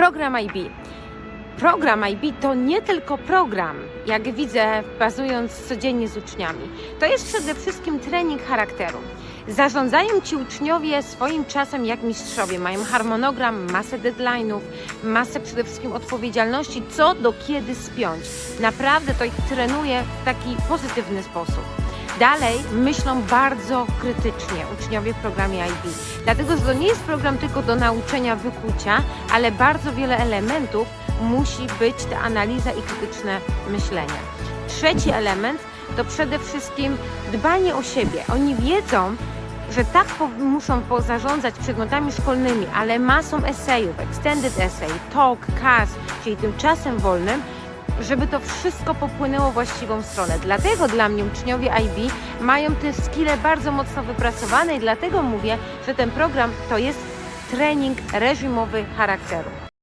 Program IB. Program IB to nie tylko program, jak widzę, bazując codziennie z uczniami. To jest przede wszystkim trening charakteru. Zarządzają ci uczniowie swoim czasem jak mistrzowie. Mają harmonogram, masę deadline'ów, masę przede wszystkim odpowiedzialności, co do kiedy spiąć. Naprawdę to ich trenuje w taki pozytywny sposób. Dalej myślą bardzo krytycznie uczniowie w programie IB. Dlatego, że to nie jest program tylko do nauczenia wykucia, ale bardzo wiele elementów musi być ta analiza i krytyczne myślenie. Trzeci element to przede wszystkim dbanie o siebie. Oni wiedzą, że tak muszą pozarządzać przedmiotami szkolnymi, ale masą esejów, extended essay, talk, cast, czyli tym czasem wolnym, żeby to wszystko popłynęło właściwą stronę. Dlatego dla mnie uczniowie IB mają te skille bardzo mocno wypracowane i dlatego mówię, że ten program to jest trening reżimowy charakteru.